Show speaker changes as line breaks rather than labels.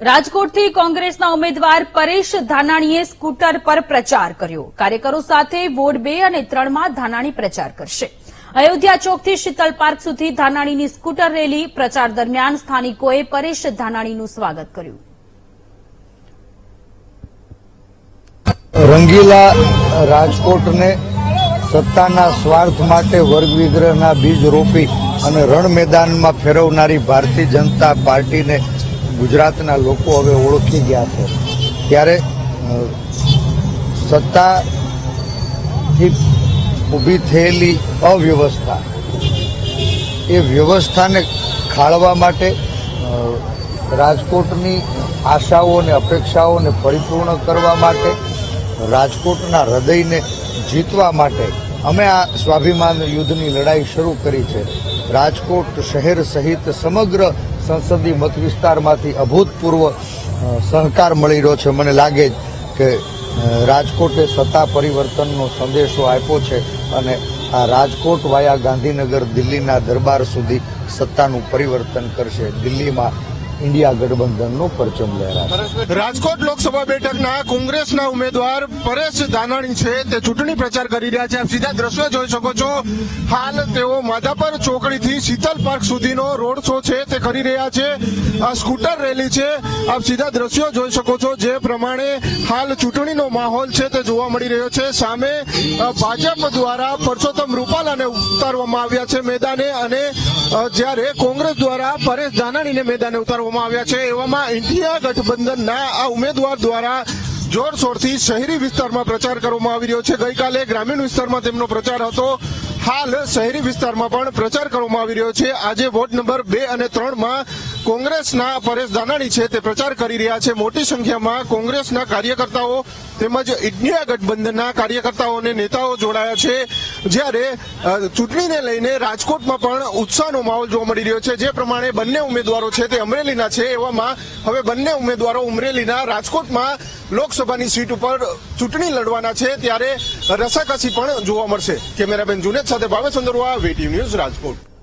રાજકોટથી કોંગ્રેસના ઉમેદવાર પરેશ ધાનાણીએ સ્કૂટર પર પ્રચાર કર્યો. કાર્યકરો સાથે વોર્ડ બે અને ત્રણમાં ધાનાણી પ્રચાર કરશે. અયોધ્યા ચોકથી શીતલ પાર્ક સુધી ધાનાણીની સ્કૂટર રેલી પ્રચાર દરમિયાન સ્થાનિકોએ પરેશ ધાનાણીનું સ્વાગત કર્યું.
રંગીલા રાજકોટને સત્તાના સ્વાર્થ માટે વર્ગ વિગ્રહના બીજ રોપી અને રણ મેદાનમાં ફેરવનારી ભારતીય જનતા પાર્ટીને ગુજરાતના લોકો હવે ઓળખી ગયા છે. ત્યારે સત્તાથી ઊભી થયેલી અવ્યવસ્થા, એ વ્યવસ્થાને ખાળવા માટે રાજકોટની આશાઓ અને અપેક્ષાઓને પરિપૂર્ણ કરવા માટે, રાજકોટના હૃદયને જીતવા માટે અમે આ સ્વાભિમાન યુદ્ધની લડાઈ શરૂ કરી છે. રાજકોટ શહેર સહિત સમગ્ર સંસદીય મત વિસ્તારમાંથી અભૂતપૂર્વ સહકાર મળી રહ્યો છે. મને લાગે કે રાજકોટે સત્તા પરિવર્તનનો સંદેશો આપ્યો છે અને આ રાજકોટ વાયા ગાંધીનગર દિલ્હીના દરબાર સુધી સત્તાનું પરિવર્તન કરશે. દિલ્હીમાં ઇન્ડિયા ગઠબંધનનો પરચમ લહેરાશે.
રાજકોટ લોકસભા બેઠકના કોંગ્રેસના ઉમેદવાર પરેશ ધાનાણી છે, તે ચૂંટણી પ્રચાર કરી રહ્યા છે. આપ સીધા દ્રશ્યો જોઈ શકો છો. હાલ તેઓ માધાપર ચોકડીથી શીતલ પાર્ક સુધીનો રોડ શો છે, તે કરી રહ્યા છે. આ સ્કૂટર રેલી છે. આપ સીધા દ્રશ્યો જોઈ શકો છો. જે પ્રમાણે હાલ ચૂંટણીનો માહોલ છે, તે જોવા મળી રહ્યો છે. સામે ભાજપ દ્વારા પરસોત્તમ રૂપાલાને ઉતારવામાં આવ્યા છે મેદાને અને જ્યારે કોંગ્રેસ દ્વારા પરેશ ધાનાણીને મેદાને ઉતારવામાં આવ્યા છે. એવામાં ઇન્ડિયા ગઠબંધનના આ ઉમેદવાર દ્વારા જોરશોરથી શહેરી વિસ્તારમાં પ્રચાર કરવામાં આવી રહ્યો છે. ગઈકાલે ગ્રામીણ વિસ્તારમાં તેમનો પ્રચાર હતો. હાલ શહેરી વિસ્તારમાં પણ પ્રચાર કરવામાં આવી રહ્યો છે. આજે વોર્ડ નંબર બે અને ત્રણમાં કોંગ્રેસના પરેશ ધાનાણી છે તે પ્રચાર કરી રહ્યા છે. મોટી સંખ્યામાં કોંગ્રેસના કાર્યકર્તાઓ તેમજ ઇન્ડિયા ગઠબંધનના કાર્યકર્તાઓ અને નેતાઓ જોડાયા છે. જ્યારે ચૂંટણીને લઈને રાજકોટમાં પણ ઉત્સાહનો માહોલ જોવા મળી રહ્યો છે. જે પ્રમાણે બંને ઉમેદવારો છે તે અમરેલીના છે. એવામાં હવે બંને ઉમેદવારો અમરેલીના રાજકોટમાં લોકસભાની સીટ ઉપર ચૂંટણી લડવાના છે. ત્યારે રસાકસી પણ જોવા મળશે. કેમેરાબેન જુનેદ સાથે ભાવેશ અંદરવા વીટીવી ન્યૂઝ રાજકોટ.